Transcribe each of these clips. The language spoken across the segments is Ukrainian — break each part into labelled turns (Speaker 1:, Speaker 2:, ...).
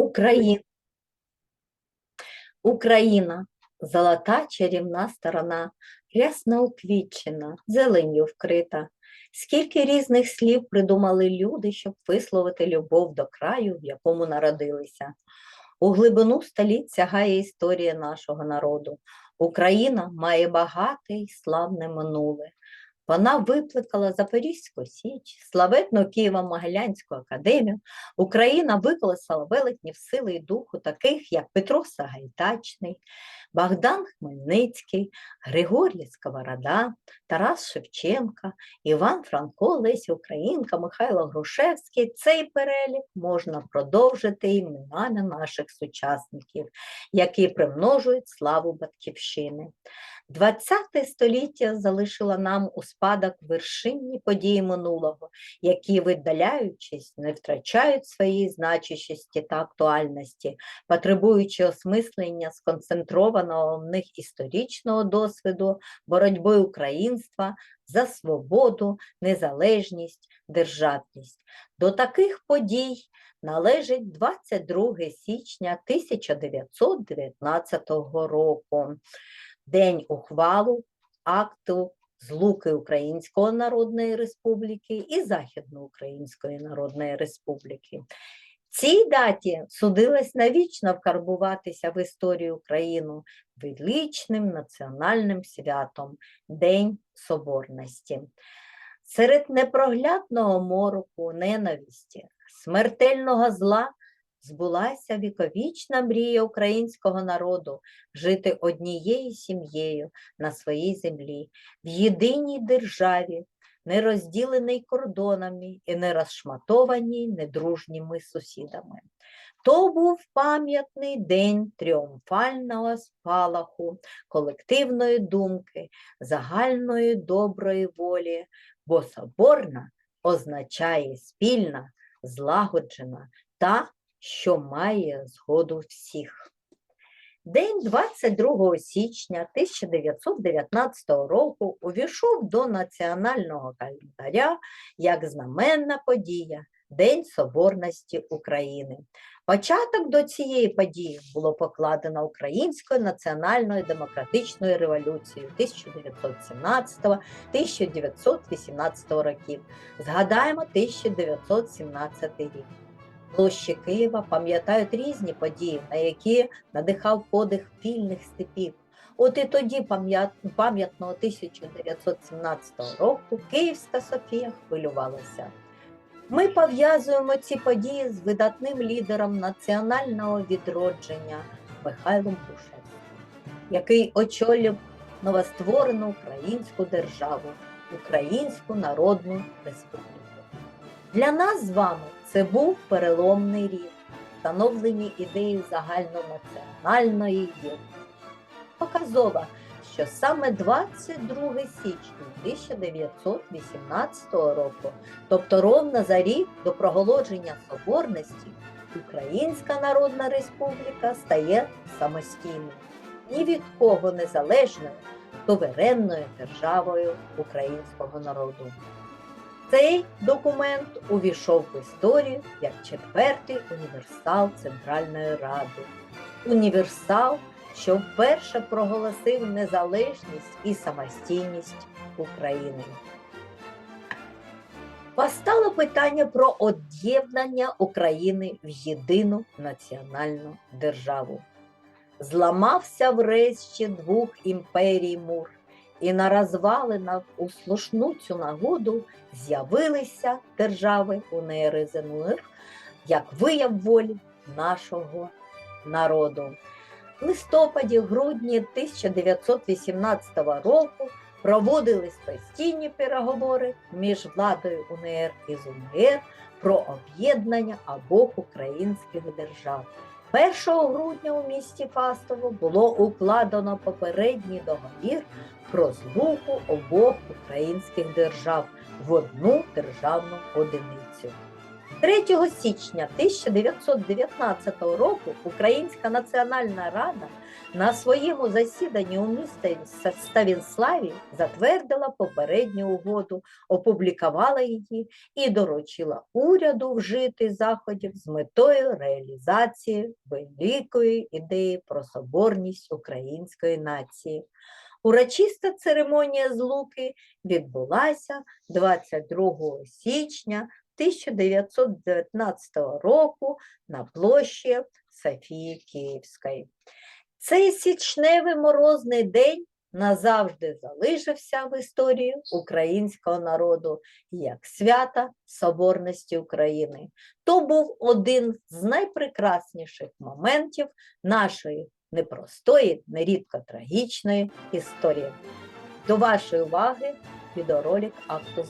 Speaker 1: Україна. Україна золота чарівна сторона, рясно уквітчена, зеленью вкрита. Скільки різних слів придумали люди, щоб висловити любов до краю, в якому народилися. У глибину століть сягає історія нашого народу. Україна має багате й славне минуле. Вона викликала Запорізьку Січ, славетну Києво-Могилянську академію. Україна виколесала велетнів сили і духу, таких як Петро Сагайдачний, Богдан Хмельницький, Григорій Сковорода, Тарас Шевченка, Іван Франко, Леся Українка, Михайло Грушевський. Цей перелік можна продовжити іменами наших сучасників, які примножують славу Батьківщини. ХХ століття залишило нам у спадок вершинні події минулого, які, видаляючись, не втрачають своєї значущості та актуальності, потребуючи осмислення сконцентрованого в них історичного досвіду, боротьби українства за свободу, незалежність, державність. До таких подій належить 22 січня 1919 року день ухвалу акту злуки Української Народної Республіки і Західноукраїнської Народної Республіки. Цій даті судилось навічно вкарбуватися в історію України величним національним святом День Соборності. Серед непроглядного мороку, ненависті, смертельного зла збулася віковічна мрія українського народу жити однією сім'єю на своїй землі, в єдиній державі, не розділеній кордонами і не розшматованій недружніми сусідами. То був пам'ятний день тріумфального спалаху, колективної думки, загальної доброї волі, бо соборна означає спільна, злагоджена та що має згоду всіх. День 22 січня 1919 року увійшов до національного календаря як знаменна подія День Соборності України. Початок до цієї події було покладено Українською національною демократичною революцією 1917-1918 років. Згадаємо 1917 рік площі Києва пам'ятають різні події, на які надихав подих вільних степів. От і тоді, пам'ятного 1917 року, Київська Софія хвилювалася. Ми пов'язуємо ці події з видатним лідером національного відродження Михайлом Грушевським, який очолив новостворену українську державу, Українську Народну Республіку. Для нас з вами це був переломний рік, встановлені ідеї загальнонаціональної єдності. Показово, що саме 22 січня 1918 року, тобто ровно за рік до проголодження соборності, Українська Народна Республіка стає самостійною, ні від кого незалежною, суверенною державою українського народу. Цей документ увійшов в історію як четвертий універсал Центральної Ради. Універсал, що вперше проголосив незалежність і самостійність України. Постало питання про об'єднання України в єдину національну державу. Зламався врешті двох імперій мур і на розвалинах у слушну цю нагоду з'явилися держави УНР і ЗНУР як вияв волі нашого народу. В листопаді-грудні 1918 року проводились постійні переговори між владою УНР і ЗУНР про об'єднання обох українських держав. 1 грудня у місті Фастово було укладено попередній договір про злуку обох українських держав в одну державну одиницю. 3 січня 1919 року Українська Національна Рада на своєму засіданні у місті Ставінславі затвердила попередню угоду, опублікувала її і доручила уряду вжити заходів з метою реалізації великої ідеї про соборність української нації. Урочиста церемонія злуки відбулася 22 січня 1919 року на площі Софії Київської. Цей січневий морозний день назавжди залишився в історії українського народу як свята Соборності України. То був один з найпрекрасніших моментів нашої непростої, нерідко трагічної історії. До вашої уваги відеоролик акту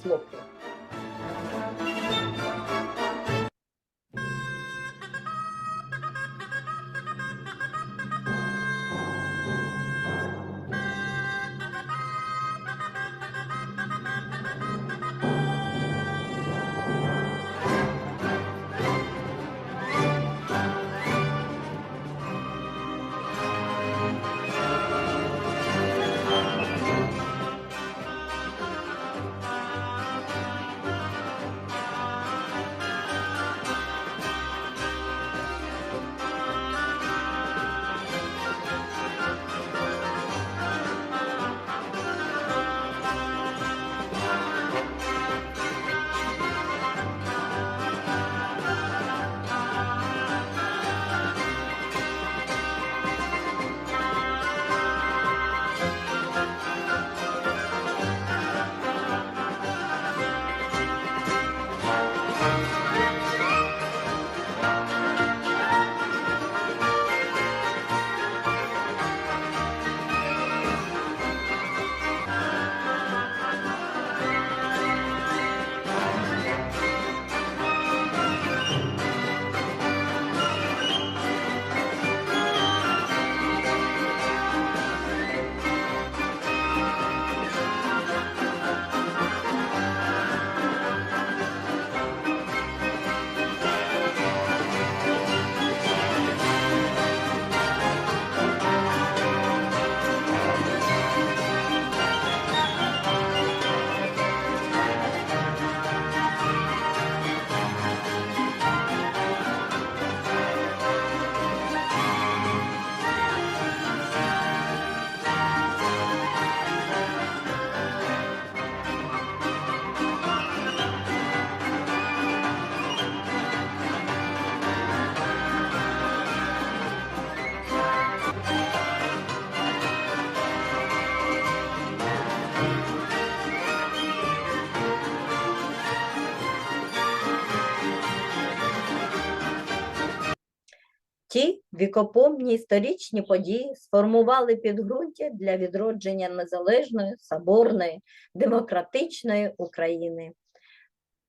Speaker 1: Ті вікопомні історичні події сформували підґрунтя для відродження незалежної, соборної, демократичної України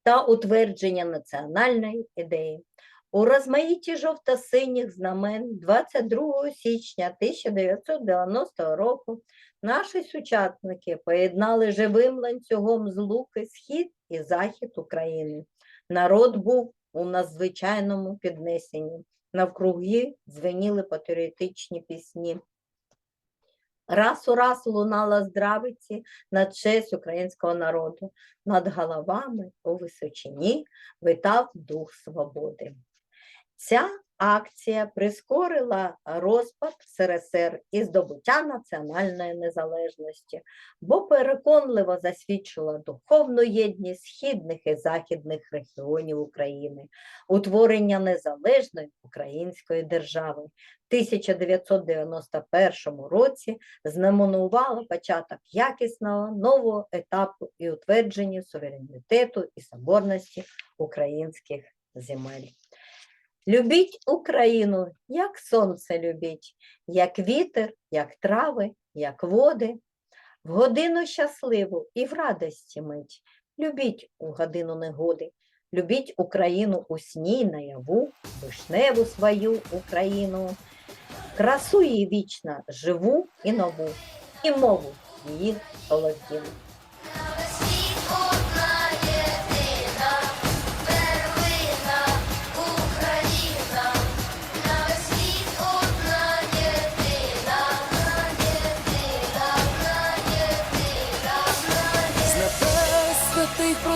Speaker 1: та утвердження національної ідеї. У розмаїтті жовто-синіх знамен 22 січня 1990 року наші сучасники поєднали живим ланцюгом злуки схід і захід України. Народ був у надзвичайному піднесенні навкруги дзвеніли патріотичні пісні. Раз у раз лунала здравиці на честь українського народу, над головами у височині витав дух свободи. Ця акція прискорила розпад СРСР і здобуття національної незалежності, бо переконливо засвідчила духовну єдність східних і західних регіонів України, утворення незалежної української держави. В 1991 році знаменувало початок якісного нового етапу і утвердження суверенітету і соборності українських земель. Любіть Україну, як сонце любіть, як вітер, як трави, як води. В годину щасливу і в радості мить. Любіть у годину негоди, любіть Україну у сні наяву, вишневу свою Україну, красу її вічна, живу і нову, і мову її солов'їну.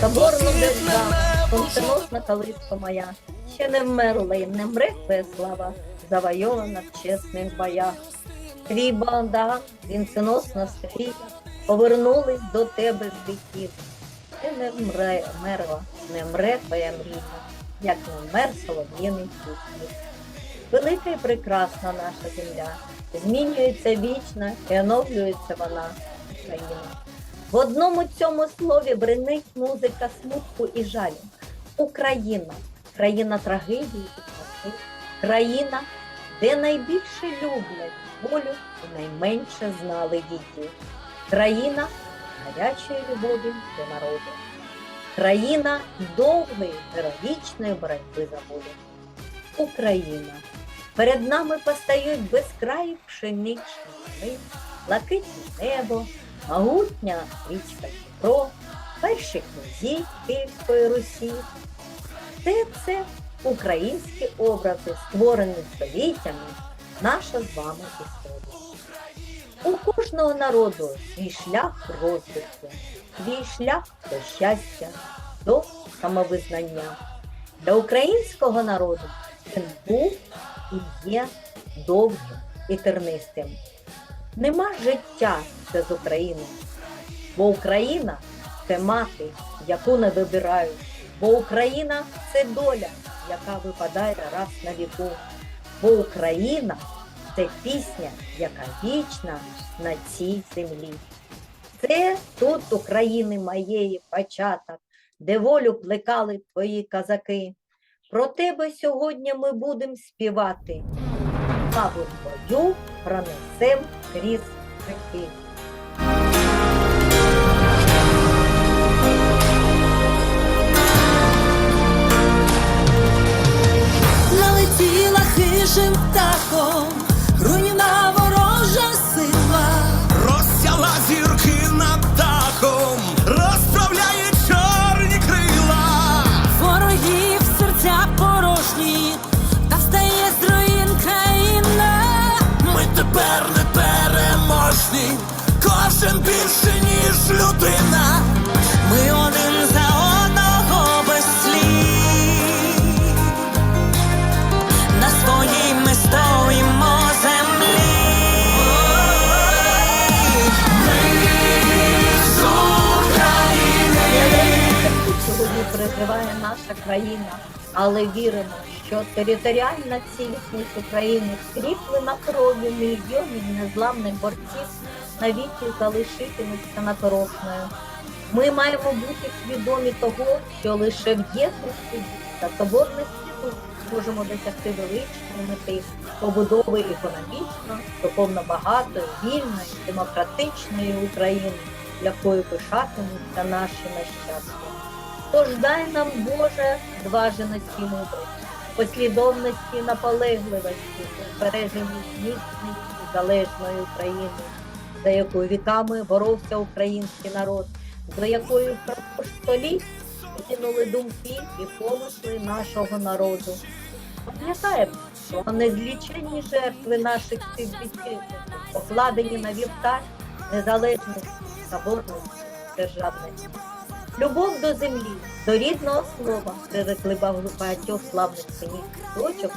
Speaker 1: Соборну державу, сонценосна калитка моя, ще не вмерла і не мре твоя слава, завойована в чесних боях. Твій банда, вінценосна стрій, повернулись до тебе з віків. Ти не вмре, мерла, не мре твоя мрія, як не вмер солов'їний кухні. Велика і прекрасна наша земля, змінюється вічна і оновлюється вона, Україна. В одному цьому слові бренить музика смутку і жалю. Україна, країна трагедії і краси, країна, де найбільше люблять волю і найменше знали її. Країна гарячої любові до народу. Країна довгої героїчної боротьби за волю. Україна. Перед нами постають безкраї пшеничні лани, блакитне небо, могутня річка Дніпро, перші князі Київської Русі. Все це українські образи, створені століттями, наша з вами історія. У кожного народу свій шлях розвитку, свій шлях до щастя, до самовизнання. Для українського народу він був і є довгим і тернистим. Нема життя без України, бо Україна це мати, яку не вибирають, бо Україна це доля, яка випадає раз на віку, бо Україна це пісня, яка вічна на цій землі. Це тут України моєї початок, де волю плекали твої казаки. Про тебе сьогодні ми будемо співати. Мабуть, бою пронесем крізь реки.
Speaker 2: Налетіла хижим птахом,
Speaker 3: ніж людина.
Speaker 2: Ми один за одного без слів. На своїй ми стоїмо землі.
Speaker 1: Яку сьогодні переживає наша країна, але віримо, що територіальна цілісність України скріплена кров'ю мільйонів незламних борців навіки залишитиметься напорошною. Ми маємо бути свідомі того, що лише в єдності та соборності можемо досягти величної мети побудови економічно, духовно багатої, вільної, демократичної України, якою пишатимуться наші нащадки. Тож дай нам, Боже, зваженості мудрості, послідовності наполегливості у збереженні міцної і залежної України, за якою віками боровся український народ, за якою впродовж століть кинули думки і помисли нашого народу. Пам'ятаємо, що незліченні жертви наших співвітчизників покладені на вівтар незалежності, соборності, державності. Любов до землі, до рідного слова привикли багатьох славних синів дочок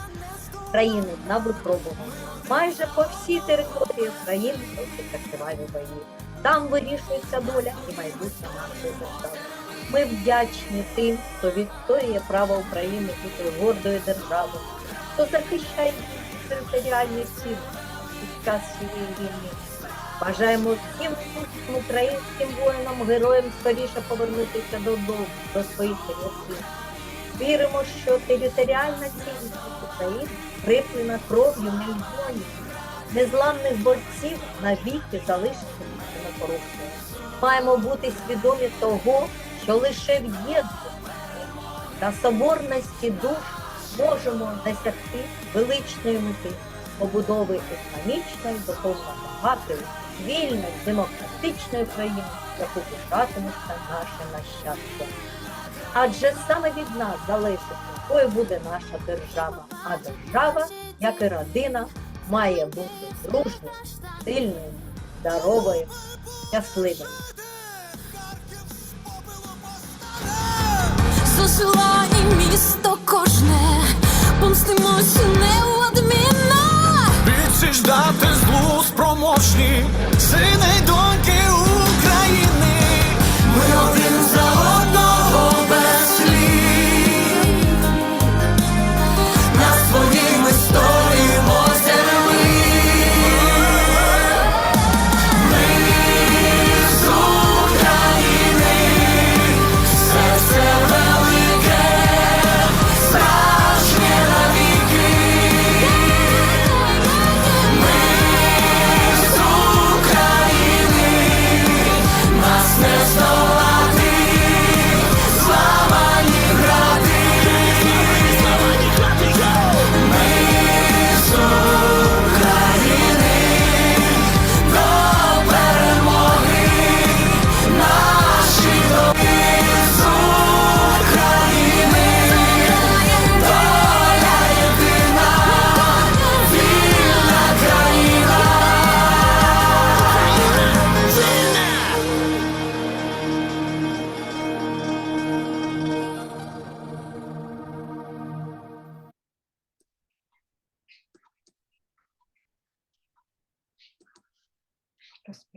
Speaker 1: країни на випробування. Майже по всій території України точаться криваві бої. Там вирішується доля і майбутнє нашої держави. Ми вдячні тим, хто відстоює право України бути гордою державою, хто захищає територіальні цілі під час цієї війни. Бажаємо всім українським воїнам, героям скоріше повернутися додому, до своїх рядків. Віримо, що територіальна цілісність України приплена кров'ю мільйонів незламних борців навіки залишитимуться непорушною. Маємо бути свідомі того, що лише в єдності та соборності душ можемо досягти величної мети побудови економічної, духовно багатої, вільної, демократичної країни, яку пишатимуться наші нащадки. Адже саме від нас залежить, якою буде наша держава. А держава, як і родина, має бути дружною, сильною, здоровою, щасливою.
Speaker 4: Зажила і місто кожне, помстимось неодмінно.
Speaker 3: Відсіч дати злу спроможні сини й доньки